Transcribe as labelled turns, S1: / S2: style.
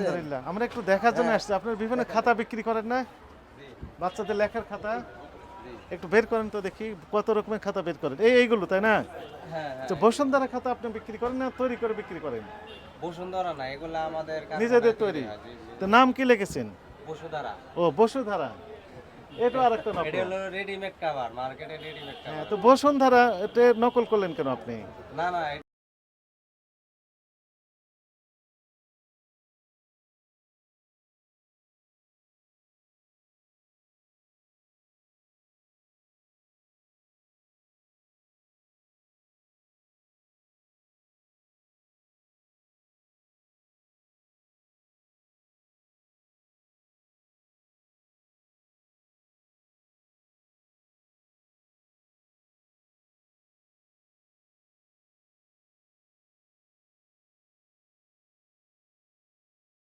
S1: আলহামদুলিল্লাহ। আমরা একটু দেখার জন্য
S2: হ্যাঁ।
S1: আসছি। আপনার বিভিন্ন খাতা বিক্রি করেন না? বাচ্চাদের লেখার খাতা? একটু বের করেন তো দেখি কত রকমের খাতা বের করেন। এই এইগুলো তাই না?
S2: হ্যাঁ, হ্যাঁ।
S1: তো বসুন্ধরা খাতা আপনি বিক্রি করেন না তৈরি করে বিক্রি করেন?
S2: বসুন্ধরা না এগুলো আমাদের
S1: নিজেদের তৈরি। তো নাম কি লিখেছেন?
S2: বসুধারা
S1: ও বসুধারা এটা আরেকটা নকল।
S2: এটা হলো রেডিমেড মার্কেটে রেডিমেড
S1: তো বসুন্ধরা এটা নকল করলেন কেন আপনি?
S2: না না